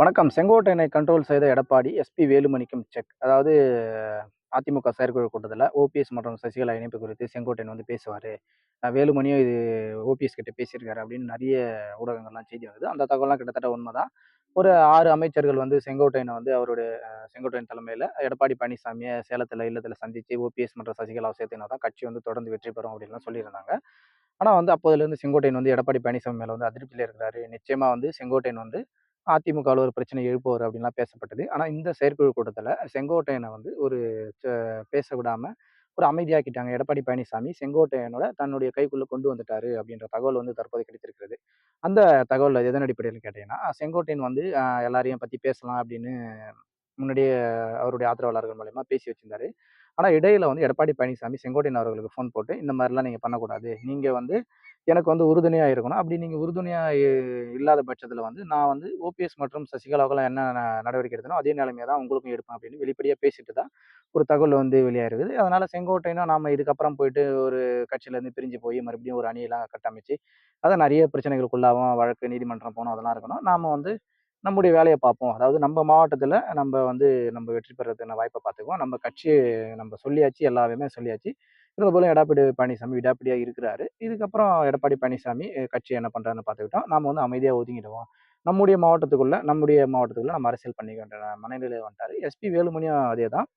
வணக்கம். செங்கோட்டையனை கண்ட்ரோல் செய்த Edappadi SP வேலுமணிக்கும் check அதாவது அதிமுக செயற்குழு கூட்டத்தில் ஓபிஎஸ் மற்றும் சசிகலா இணைப்பு குறித்து செங்கோட்டையன் வந்து பேசுவார். வேலுமணியும் இது ஓபிஎஸ் கிட்ட பேசியிருக்காரு அப்படின்னு நிறைய ஊடகங்கள்லாம் செய்தி வருது அந்த தகவலாம் கிட்டத்தட்ட உண்மைதான். ஒரு ஆறு அமைச்சர்கள் வந்து செங்கோட்டையனை வந்து அவருடைய செங்கோட்டையன் தலைமையில் எடப்பாடி பழனிசாமியை சேலத்தில் இல்லத்தில் சந்தித்து ஓபிஎஸ் மற்றும் சசிகலாவை சேர்த்தினா தான் கட்சி வந்து தொடர்ந்து வெற்றி பெறும் அப்படின்லாம் சொல்லியிருந்தாங்க. ஆனால் வந்து அப்போதுலேருந்து செங்கோட்டையன் வந்து எடப்பாடி பழனிசாமி மேலே வந்து அதிருப்தியில் இருக்கிறாரு. நிச்சயமாக வந்து செங்கோட்டையன் வந்து அதிமுகவில் ஒரு பிரச்சனை எழுப்புவார் அப்படின்லாம் பேசப்பட்டது. ஆனால் இந்த செயற்குழு கூட்டத்தில் செங்கோட்டையனை வந்து ஒரு பேச விடாமல் ஒரு அமைதியாக்கிட்டாங்க. எடப்பாடி பழனிசாமி செங்கோட்டையனோட தன்னுடைய கைக்குள்ளே கொண்டு வந்துட்டாரு அப்படின்ற தகவல் வந்து தற்போது கிடைத்திருக்கிறது. அந்த தகவல் எதன் அடிப்படையில் கேட்டீங்கன்னா செங்கோட்டையன் வந்து எல்லாரையும் பற்றி பேசலாம் அப்படின்னு முன்னாடியே அவருடைய ஆதரவாளர்கள் மூலயமா பேசி வச்சிருந்தாரு. ஆனால் இடையில வந்து எடப்பாடி பழனிசாமி செங்கோட்டையன் அவர்களுக்கு ஃபோன் போட்டு இந்த மாதிரிலாம் நீங்கள் பண்ணக்கூடாது. நீங்கள் வந்து எனக்கு வந்து உறுதுணையாக இருக்கணும். அப்படி நீங்கள் உறுதுணையாக இல்லாத பட்சத்தில் வந்து நான் வந்து ஓபிஎஸ் மற்றும் சசிகலாவுக்கெல்லாம் என்ன நடவடிக்கை எடுத்தனோ அதே நிலைமையை தான் உங்களுக்கும் எடுப்பேன் அப்படின்னு வெளிப்படையாக பேசிட்டு தான் ஒரு தகவல் வந்து வெளியாயிருக்குது. அதனால் செங்கோட்டையினும் நாம் இதுக்கப்புறம் போயிட்டு ஒரு கட்சியிலேருந்து பிரிஞ்சு போய் மறுபடியும் ஒரு அணியெல்லாம் கட்டமைச்சு அதை நிறைய பிரச்சனைகளுக்குள்ளாகவும் வழக்கு நீதிமன்றம் போகணும் அதெல்லாம் இருக்கணும். நாம் வந்து நம்முடைய வேலையை பார்ப்போம். அதாவது நம்ம மாவட்டத்தில் நம்ம வந்து நம்ம வெற்றி பெறதுக்கான வாய்ப்பை பார்த்துக்குவோம். நம்ம கட்சி நம்ம சொல்லியாச்சு எல்லாமே சொல்லியாச்சு. இருந்த போல எடப்பாடி பழனிசாமி விடாப்பிடியாக இருக்கிறாரு. இதுக்கப்புறம் எடப்பாடி பழனிசாமி கட்சி என்ன பண்ணுறான்னு பார்த்துக்கிட்டோம். நாம் வந்து அமைதியாக ஒதுங்கிடுவோம். நம்முடைய மாவட்டத்துக்குள்ளே நம்முடைய மாவட்டத்துக்குள்ளே நம்ம அரசியல் பண்ணிக்கின்ற மனநிலையில் வந்துட்டார். எஸ்பி வேலுமணியும் அதே தான்.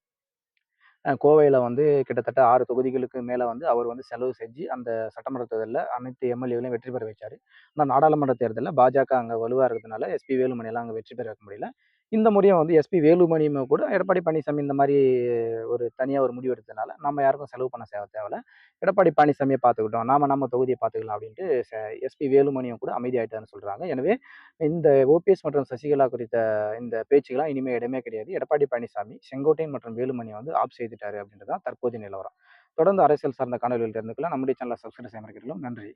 கோவையில் வந்து கிட்டத்தட்ட ஆறு தொகுதிகளுக்கு மேலே வந்து அவர் வந்து செலவு செஞ்சு அந்த சட்டமன்ற தேர்தலில் அனைத்து எம்எல்ஏகளையும் வெற்றி பெற வச்சார். ஆனால் நாடாளுமன்ற தேர்தலில் பாஜக அங்கே வலுவாக இருக்கிறதுனால எஸ்பி வேலுமணியெல்லாம் அங்கே வெற்றி பெற வைக்க முடியல. இந்த முறையும் வந்து எஸ்பி வேலுமணியுமே கூட எடப்பாடி பழனிசாமி இந்த மாதிரி ஒரு தனியாக ஒரு முடிவு எடுத்ததுனால நம்ம யாருக்கும் செலவு பண்ண சேவை தேவையில்ல. எடப்பாடி பழனிசாமியை பார்த்துக்கிட்டோம். நாம நம்ம தொகுதியை பார்த்துக்கலாம் அப்படின்ட்டு எஸ்பி வேலுமணியும் கூட அமைதியாயிட்டாருன்னு சொல்கிறாங்க எனவே இந்த ஓபிஎஸ் மற்றும் சசிகலா குறித்த இந்த பேச்சுக்கெல்லாம் இனிமேல் இடமே கிடையாது. எடப்பாடி பழனிசாமி செங்கோட்டையன் மற்றும் வேலுமணியை வந்து ஆப் செய்துட்டாரு அப்படின்றதான் தற்போதைய நிலவரம். தொடர்ந்து அரசியல் சார்ந்த காணொலியில் இருந்துக்கலாம் நம்முடைய சேனலை சப்ஸ்கிரைப் செய்ய நன்றி.